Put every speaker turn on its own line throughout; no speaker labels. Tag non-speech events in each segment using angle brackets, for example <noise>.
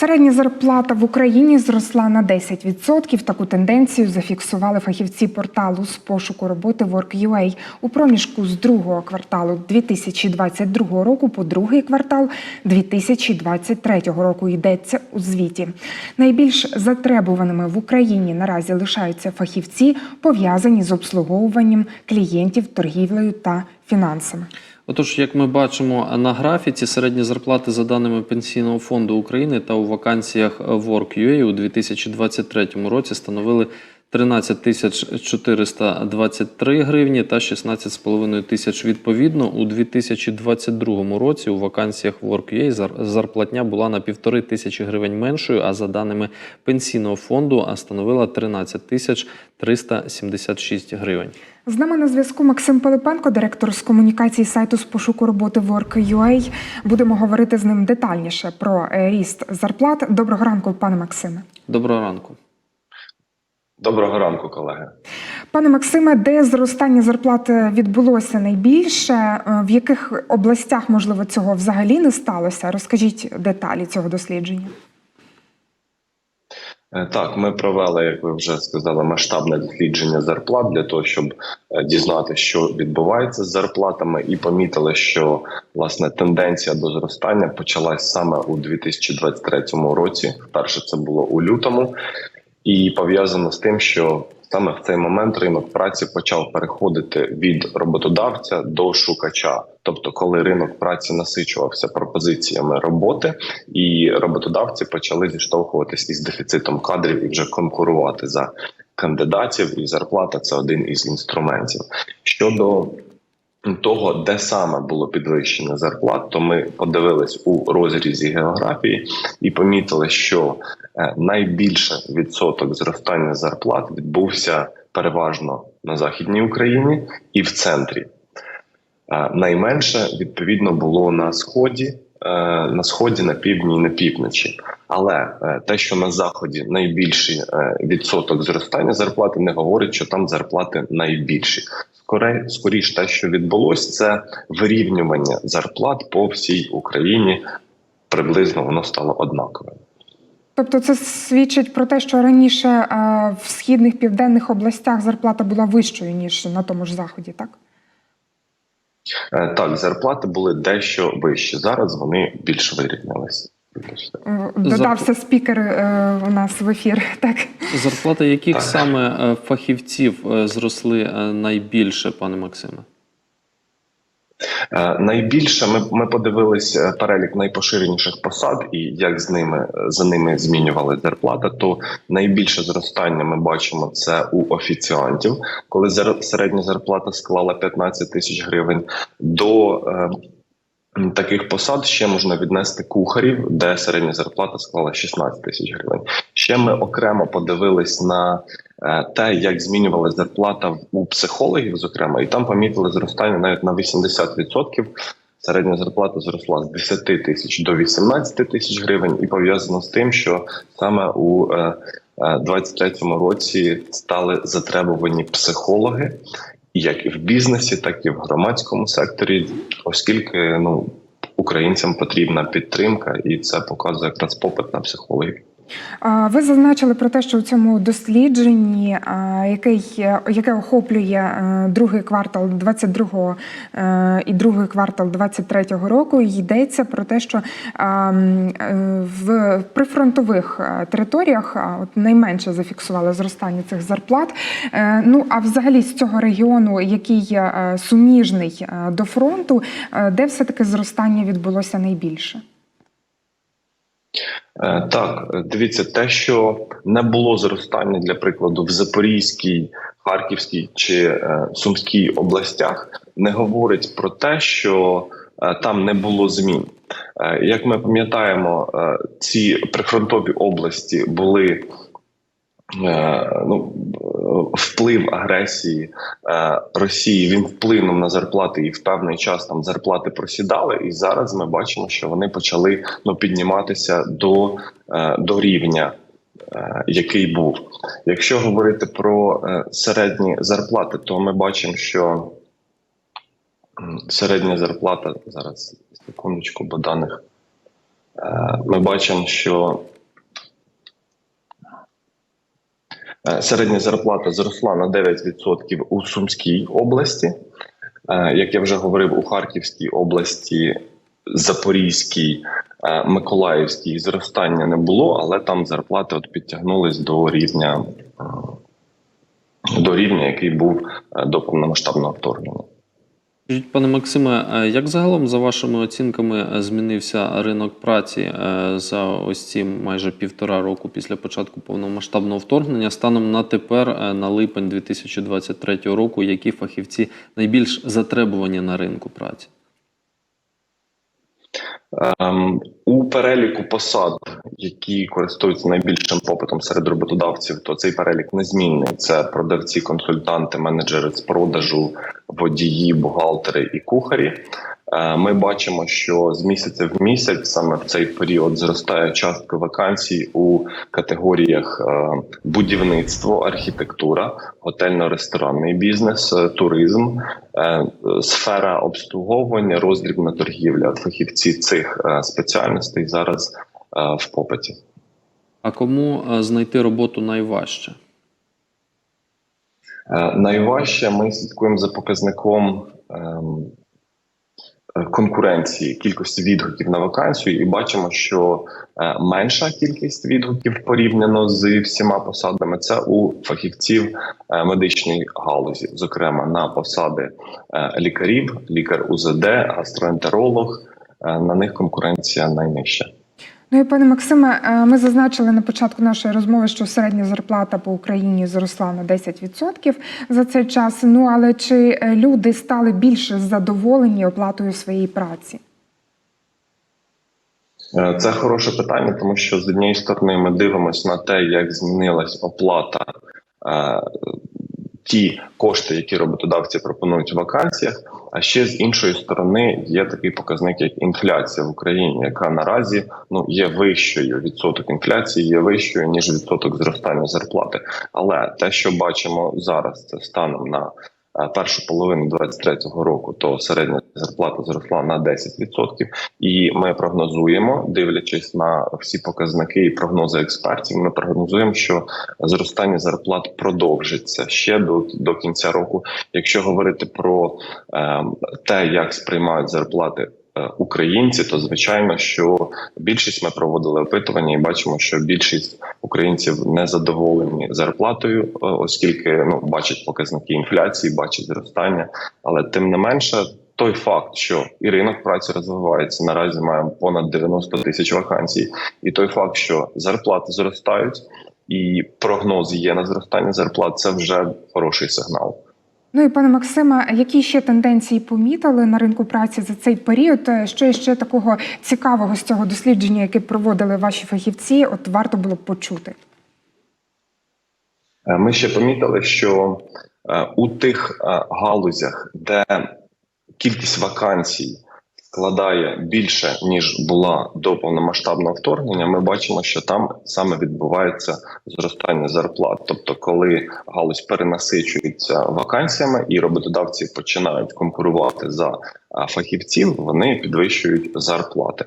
Середня зарплата в Україні зросла на 10%. Таку тенденцію зафіксували фахівці порталу з пошуку роботи Work.ua у проміжку з другого кварталу 2022 року по другий квартал 2023 року. Йдеться у звіті. Найбільш затребуваними в Україні наразі лишаються фахівці, пов'язані з обслуговуванням клієнтів, торгівлею та фінансами.
Отож, як ми бачимо на графіці, середні зарплати за даними Пенсійного фонду України та у вакансіях Work.ua у 2023 році становили 13 тисяч 423 гривні та 16,5 тисяч відповідно. У 2022 році у вакансіях Work.ua зар- зарплатня була на півтори тисячі гривень меншою, а за даними Пенсійного фонду становила 13 тисяч 376 гривень.
З нами на зв'язку Максим Пилипенко, директор з комунікації сайту з пошуку роботи Work.ua. Будемо говорити з ним детальніше про ріст зарплат. Доброго ранку, пане Максиме.
Доброго ранку.
Доброго ранку, колеги.
Пане Максиме, де зростання зарплат е, відбулося найбільше? Е, В яких областях можливо цього взагалі не сталося? Розкажіть деталі цього дослідження.
Е, Так, ми провели, як ви вже сказали, масштабне дослідження зарплат для того, щоб е, дізнати, що відбувається з зарплатами, і помітили, що власне тенденція до зростання почалась саме у 2023 році. Вперше це було у лютому, і пов'язано з тим, що саме в цей момент ринок праці почав переходити від роботодавця до шукача. Тобто, коли ринок праці насичувався пропозиціями роботи, і роботодавці почали зіштовхуватись із дефіцитом кадрів і вже конкурувати за кандидатів, і зарплата це один із інструментів. Щодо того, де саме було підвищення зарплат, то ми подивились у розрізі географії і помітили, що е, найбільше відсоток зростання зарплат відбувся переважно на західній Україні і в центрі. Е, Найменше відповідно було на сході, на сході, на півдні і на півночі. Але е, те, що на заході найбільший е, відсоток зростання зарплати, не говорить, що там зарплати найбільші. Скоре скоріш, те, що відбулось, це вирівнювання зарплат по всій Україні. Приблизно воно стало однаковим.
Тобто, це свідчить про те, що раніше е, в східних південних областях зарплата була вищою ніж на тому ж заході, так?
Е, Так, зарплати були дещо вищі. Зараз вони більш вирівнялися. Додався
Е, Додався спікер е, у нас в ефір. <laughs> Так
Зарплати яких
Так.
саме е, фахівців зросли найбільше, пане Максиме?
Е, Найбільше ми, ми подивились е, перелік найпоширеніших посад і як з ними е, за ними змінювали зарплата. То найбільше зростання ми бачимо це у офіціантів, коли середня зарплата склала 15 тисяч гривень. До таких посад ще можна віднести кухарів, де середня зарплата склала 16 тисяч гривень. Ще ми окремо подивились на е, те, як змінювалася зарплата у психологів, зокрема, і там помітили зростання навіть на 80%. Середня зарплата зросла з 10 тисяч до 18 тисяч гривень, і пов'язано з тим, що саме у е, е, 23-му році стали затребувані психологи, як і в бізнесі, так і в громадському секторі, оскільки ну українцям потрібна підтримка, і це показує якраз попит на психологів.
Ви зазначили про те, що у цьому дослідженні, яке охоплює е, другий квартал 22-го е, і другий квартал 23-го року, йдеться про те, що е, в прифронтових територіях от найменше зафіксували зростання цих зарплат. Ну а взагалі з цього регіону, який суміжний до фронту, де все таки зростання відбулося найбільше?
Е, Так, дивіться, те, що не було зростання, для прикладу, в Запорізькій, Харківській чи е, Сумській областях, не говорить про те, що е, там не було змін. Як ми пам'ятаємо, ці прифронтові області були. Ну, вплив агресії е, Росії він вплинув на зарплати, і в певний час там зарплати просідали. І зараз ми бачимо, що вони почали ну підніматися до, е, до рівня, е, який був. Якщо говорити про е, середні зарплати, то ми бачимо, що середня зарплата зараз секундочку, бо даних Е, Ми бачимо, що е, середня зарплата зросла на 9% у Сумській області. Е, Як я вже говорив, у Харківській області, Запорізькій, е, Миколаївській зростання не було, але там зарплати от підтягнулись до рівня, е, до рівня, який був е, до повномасштабного вторгнення.
Скажіть, пане Максиме, е, як загалом, за вашими оцінками, е, змінився ринок праці е, за ось ці майже півтора року після початку повномасштабного вторгнення? Станом на тепер, на липень 2023 року, які фахівці найбільш затребувані на ринку праці?
Ем, у переліку посад, які користуються найбільшим попитом серед роботодавців, то цей перелік незмінний. Це продавці, консультанти, менеджери з продажу, водії, бухгалтери і кухарі. Е, Ми бачимо, що з місяця в місяць саме в цей період зростає частка вакансій у категоріях е, будівництво, архітектура, готельно-ресторанний бізнес, е, туризм, сфера обслуговування, роздрібна торгівля. Фахівці цих спеціальностей зараз в попиті.
А кому знайти роботу найважче?
Найважче ми слідкуємо за показником ем, конкуренції кількості відгуків на вакансію, і бачимо, що е, менша кількість відгуків порівняно з всіма посадами це у фахівців е, медичної галузі, зокрема на посади е, лікарів, лікар УЗД, гастроентеролог. Е, На них конкуренція найнижча.
Ну і пане Максиме, е, ми зазначили на початку нашої розмови, що середня зарплата по Україні зросла на 10% за цей час. Ну але чи е, люди стали більше задоволені оплатою своєї праці?
Е, Це хороше питання, тому що з однієї сторони ми дивимося на те, як змінилась оплата. Ті кошти, які роботодавці пропонують в вакансіях, а ще з іншої сторони є такий показник, як інфляція в Україні, яка наразі ну є вищою. Відсоток інфляції є вищою ніж відсоток зростання зарплати. Але те, що бачимо зараз, це станом на першу половину 2023 року, то середня зарплата зросла на 10%. І ми прогнозуємо, дивлячись на всі показники і прогнози експертів, ми прогнозуємо, що зростання зарплат продовжиться ще до, до кінця року. Якщо говорити про е, те, як сприймають зарплати. Е, Українці, то звичайно, що більшість ми проводили опитування, і бачимо, що більшість українців не задоволені зарплатою, е, оскільки ну бачать показники інфляції, бачать зростання. Але тим не менше, той факт, що і ринок праці розвивається, наразі маємо понад 90 тисяч вакансій, і той факт, що зарплати зростають, і прогноз є на зростання зарплат, це вже хороший сигнал.
Ну і пане Максиме, які ще тенденції помітили на ринку праці за цей період? Е, Що ще такого цікавого з цього дослідження, яке проводили ваші фахівці? От варто було б почути.
Е, Ми ще помітили, що е, у тих галузях, де кількість вакансій складає більше ніж була до повномасштабного вторгнення, ми бачимо, що там саме відбувається зростання зарплат. Тобто, коли галузь перенасичується вакансіями і роботодавці починають конкурувати за е, фахівців, вони підвищують зарплати.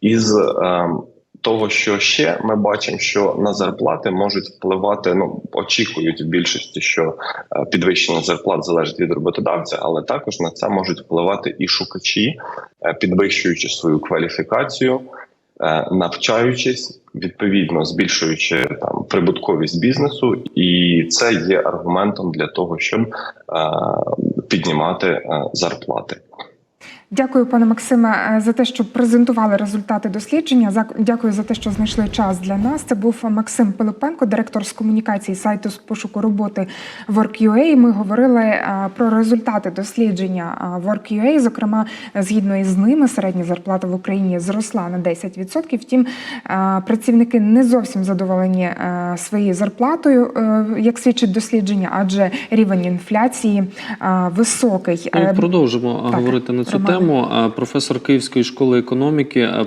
Із е, того, що ще ми бачимо, що на зарплати можуть впливати. Ну очікують в більшості, що е, підвищення зарплат залежить від роботодавця, але також на це можуть впливати і шукачі, е, підвищуючи свою кваліфікацію, е, навчаючись, відповідно збільшуючи там прибутковість бізнесу, і це є аргументом для того, щоб піднімати зарплати.
Дякую, пане Максиме, е, за те, що презентували результати дослідження. Дякую за те, що знайшли час для нас. Це був Максим Пилипенко, директор з комунікації сайту з пошуку роботи Work.ua. Ми говорили е, про результати дослідження е, Work.ua. Зокрема, згідно із ними, середня зарплата в Україні зросла на 10%. Втім, працівники не зовсім задоволені своєю зарплатою, як свідчить дослідження, адже рівень інфляції високий.
Ну,
Е,
продовжимо
так,
говорити на цю
Романе.
Тему. Професор Київської школи економіки е, е,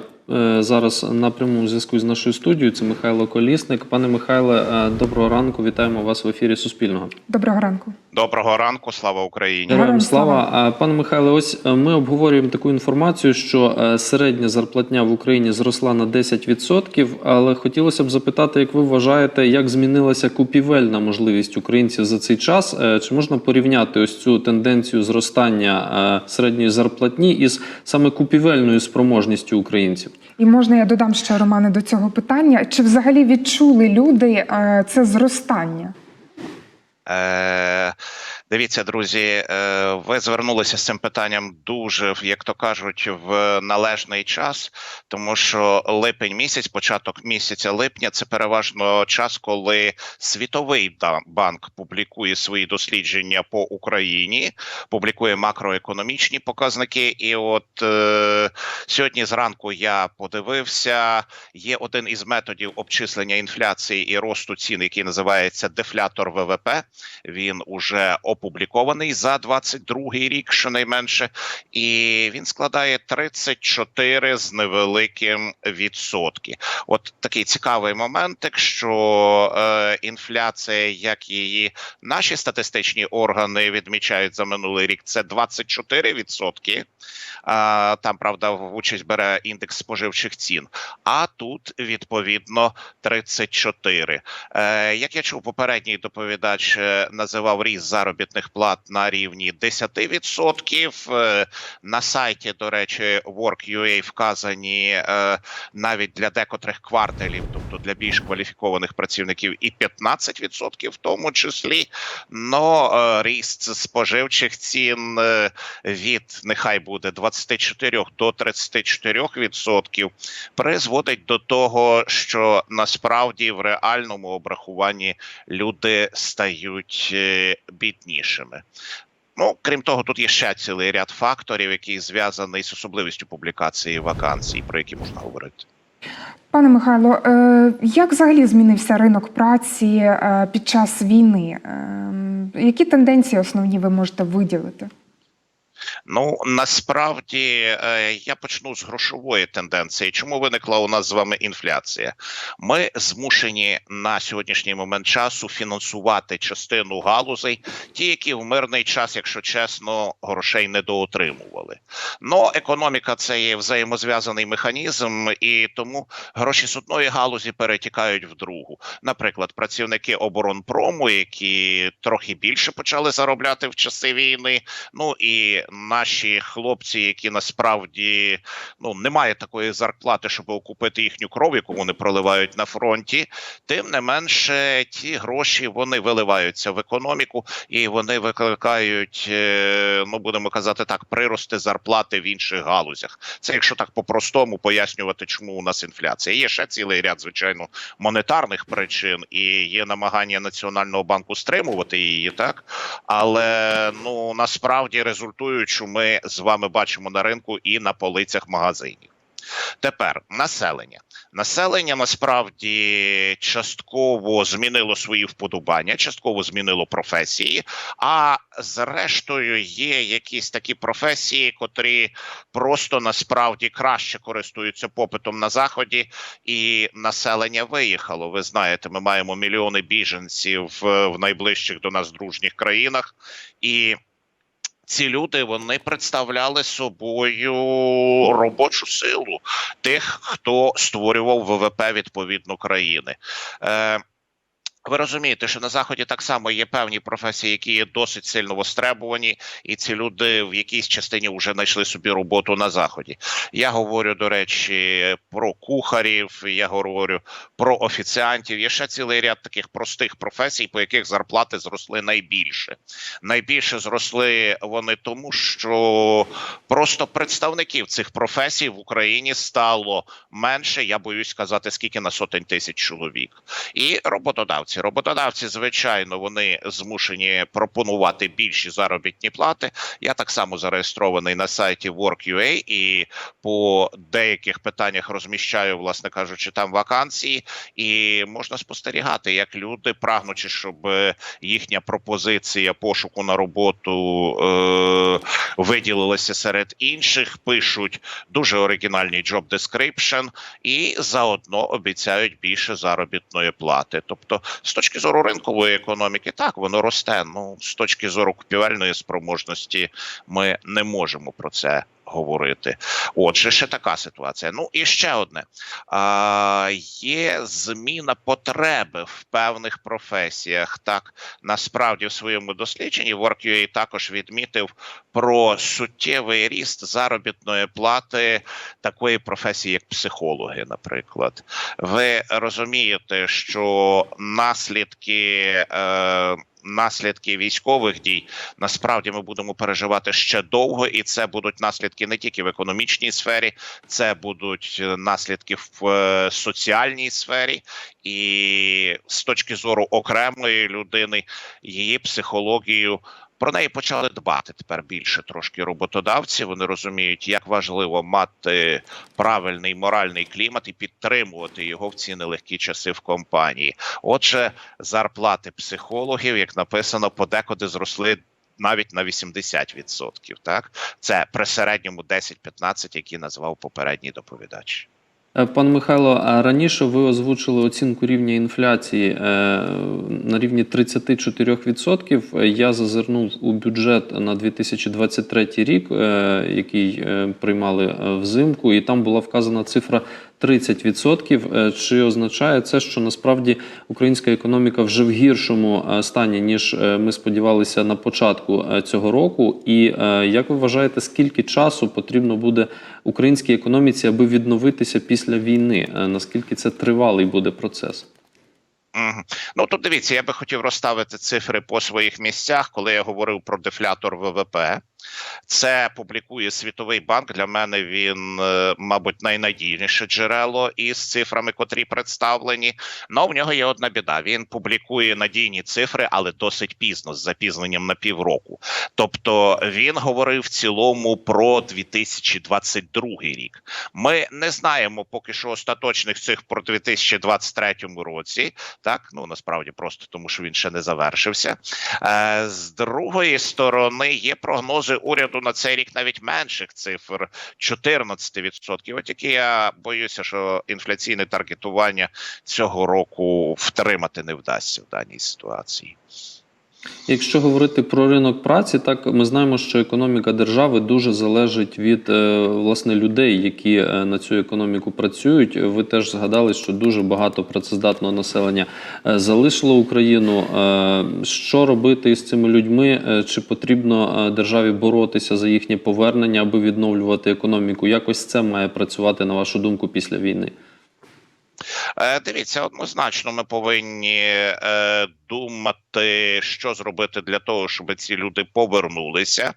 зараз на прямому зв'язку з нашою студією. Це Михайло Колісник. Пане Михайле, е, доброго ранку. Вітаємо вас в ефірі Суспільного.
Доброго ранку.
Доброго ранку, слава Україні.
Героям
слава.
слава.
Пане Михайле, ось е, ми обговорюємо таку інформацію, що е, середня зарплатня в Україні зросла на 10%, але хотілося б запитати, як ви вважаєте, як змінилася купівельна можливість українців за цей час? Е, Чи можна порівняти ось цю тенденцію зростання е, середньої зарплатні із саме купівельною спроможністю українців?
І можна я додам ще Романе до цього питання: чи взагалі відчули люди е, це зростання?
Е, дивіться, друзі, е, ви звернулися з цим питанням дуже, як то кажуть, в належний час, тому що липень місяць, початок місяця липня, це переважно час, коли світовий банк публікує свої дослідження по Україні, публікує макроекономічні показники. І от е, сьогодні зранку я подивився. Є один із методів обчислення інфляції і росту цін, який називається дефлятор ВВП. Він уже опублікований за 22 рік, щонайменше, і він складає 34 з невеликим відсотки. От такий цікавий моментик, що е, інфляція, як її наші статистичні органи відмічають за минулий рік, це 24 відсотки. Там правда в участь бере індекс споживчих цін. А тут відповідно 34. Е, як я чув, попередній доповідач е, називав ріст заробітних плат на рівні 10%. Е, на сайті, до речі, Work.ua вказані е, навіть для декотрих кварталів, тобто для більш кваліфікованих працівників, і 15% в тому числі. Но е, ріст споживчих цін від нехай буде 24 до 34 відсотків призводить до того, що насправді в реальному обрахуванні люди стають е, біднішими. Ну, крім того, тут є ще цілий ряд факторів, який зв'язаний з особливістю публікації вакансій, про які можна говорити.
Пане Михайло, е, як взагалі змінився ринок праці е, під час війни? Е, Які тенденції основні ви можете виділити?
Ну насправді е, я почну з грошової тенденції. Чому виникла у нас з вами інфляція? Ми змушені на сьогоднішній момент часу фінансувати частину галузей, ті, які в мирний час, якщо чесно, грошей не доотримували. Но економіка це є взаємозв'язаний механізм, і тому гроші з одної галузі перетікають в другу. Наприклад, працівники оборонпрому, які трохи більше почали заробляти в часи війни. Ну і наші хлопці, які насправді ну немає такої зарплати, щоб окупити їхню кров, яку вони проливають на фронті. Тим не менше, ті гроші вони виливаються в економіку і вони викликають, е, ну будемо казати так, прирости зарплати в інших галузях. Це якщо так по-простому пояснювати, чому у нас інфляція. Є ще цілий ряд, звичайно, монетарних причин, і є намагання національного банку стримувати її, так але ну насправді результують, ми з вами бачимо на ринку і на полицях магазинів. Тепер населення. Населення насправді частково змінило свої вподобання, частково змінило професії. А зрештою є якісь такі професії, котрі просто насправді краще користуються попитом на заході, і населення виїхало. Ви знаєте, ми маємо мільйони біженців в найближчих до нас дружніх країнах і. Ці люди вони представляли собою робочу силу тих, хто створював ВВП відповідно країни. Е, ви розумієте, що на заході так само є певні професії, які є досить сильно востребувані, і ці люди в якійсь частині вже знайшли собі роботу на заході. Я говорю до речі про кухарів, я говорю про офіціантів. Є ще цілий ряд таких простих професій, по яких зарплати зросли найбільше. Найбільше зросли вони тому, що просто представників цих професій в Україні стало менше. Я боюсь сказати, скільки на сотень тисяч чоловік, і роботодавці. Роботодавці, звичайно, вони змушені пропонувати більші заробітні плати. Я так само зареєстрований на сайті Work.ua і по деяких питаннях розміщаю, власне кажучи, там вакансії, і можна спостерігати, як люди, прагнучи, щоб їхня пропозиція пошуку на роботу е, виділилася серед інших, пишуть дуже оригінальний job description і заодно обіцяють більше заробітної плати. Тобто, З точки зору ринкової економіки, так воно росте. Ну з точки зору купівельної спроможності, ми не можемо про це говорити. Отже, ще така ситуація. Ну і ще одне: а, є зміна потреби в певних професіях. Так насправді в своєму дослідженні WorkUA також відмітив про суттєвий ріст заробітної плати такої професії, як психологи, наприклад. Ви розумієте, що наслідки. Е, Наслідки військових дій насправді ми будемо переживати ще довго, і це будуть наслідки не тільки в економічній сфері, це будуть е, наслідки в е, соціальній сфері, і з точки зору окремої людини, її психологію. Про неї почали дбати тепер більше трошки роботодавці. Вони розуміють, як важливо мати правильний моральний клімат і підтримувати його в ці нелегкі часи в компанії. Отже, зарплати психологів, як написано, подекуди зросли. Навіть на 80%, так це при середньому 10-15, які назвав попередній доповідач.
Е, Пан Михайло, а раніше ви озвучили оцінку рівня інфляції е, на рівні 34%. Я зазирнув у бюджет на 2023 рік, е, який приймали взимку, і там була вказана цифра 30%. Е, Чи означає це, що насправді українська економіка вже в гіршому е, стані, ніж е, ми сподівалися на початку цього року? І як ви вважаєте, скільки часу потрібно буде українській економіці, аби відновитися після війни? Наскільки це тривалий буде процес?
Ну тут дивіться, я би хотів розставити цифри по своїх місцях, коли я говорив про дефлятор ВВП. Це публікує Світовий банк. Для мене він, е, мабуть, найнадійніше джерело із цифрами, котрі представлені. Ну в нього є одна біда. Він публікує надійні цифри, але досить пізно, з запізненням на півроку. Тобто він говорив в цілому про 2022 рік. Ми не знаємо поки що остаточних цифр про 2023 році. Так, ну насправді просто тому, що він ще не завершився. Е, з другої сторони, є прогнози уряду на цей рік навіть менших цифр 14%. От які я боюся, що інфляційне таргетування цього року втримати не вдасться в даній ситуації.
Якщо говорити про ринок праці, так ми знаємо, що економіка держави дуже залежить від е, власне людей, які е, на цю економіку працюють. Ви теж згадали, що дуже багато працездатного населення е, залишило Україну. Що робити із цими людьми? Чи потрібно державі боротися за їхнє повернення, аби відновлювати економіку? Якось це має працювати на вашу думку після війни?
Дивіться, однозначно, ми повинні е, думати, що зробити для того, щоб ці люди повернулися.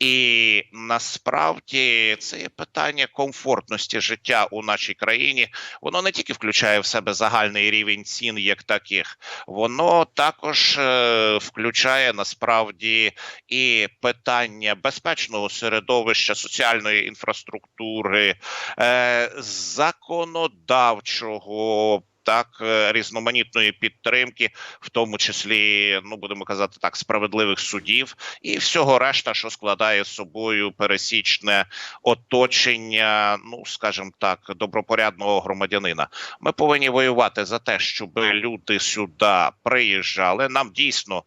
І насправді це є питання комфортності життя у нашій країні. Воно не тільки включає в себе загальний рівень цін, як таких, воно також е, включає насправді і питання безпечного середовища, соціальної інфраструктури, е, законодавчого. Так, е, різноманітної підтримки, в тому числі, ну будемо казати так, справедливих судів і всього решта, що складає з собою пересічне оточення, ну скажімо так, добропорядного громадянина. Ми повинні воювати за те, щоб люди сюди приїжджали. Нам дійсно,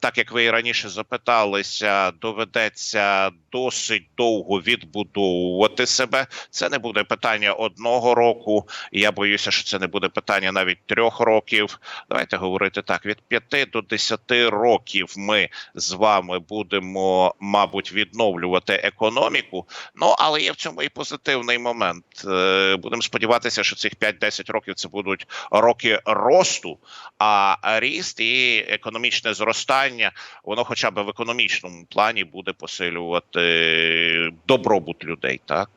так як ви і раніше запиталися, доведеться досить довго відбудовувати себе. Це не буде питання одного року. Я боюся, що це не буде питання навіть трьох років. Давайте говорити так: від 5 до 10 років ми з вами будемо, мабуть, відновлювати економіку. Ну але є в цьому і позитивний момент. Е, Будемо сподіватися, що цих 5-10 років це будуть роки росту, а ріст і економічне зростання, воно, хоча б в економічному плані, буде посилювати добробут людей, так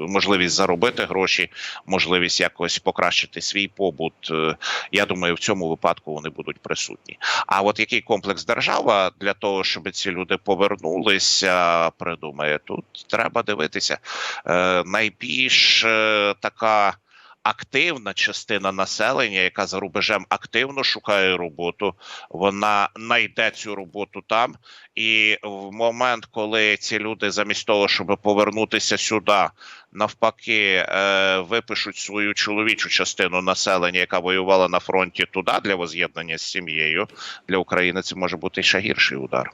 можливість заробити гроші, можливість якось покращити свій побут. Е, Я думаю, в цьому випадку вони будуть присутні. А от який комплекс держава для того, щоб ці люди повернулися, придумає тут, треба дивитися. Е, Найбільш е, така. Активна частина населення, яка за рубежем активно шукає роботу, вона знайде цю роботу там. І в момент, коли ці люди замість того, щоб повернутися сюди, навпаки, е, випишуть свою чоловічу частину населення, яка воювала на фронті туди для воз'єднання з сім'єю, для України це може бути ще гірший удар.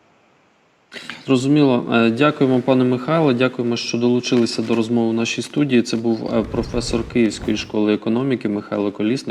Зрозуміло. Е, Дякуємо, пане Михайло. Дякуємо, що долучилися до розмови в нашій студії. Це був е, професор Київської школи економіки Михайло Колісник.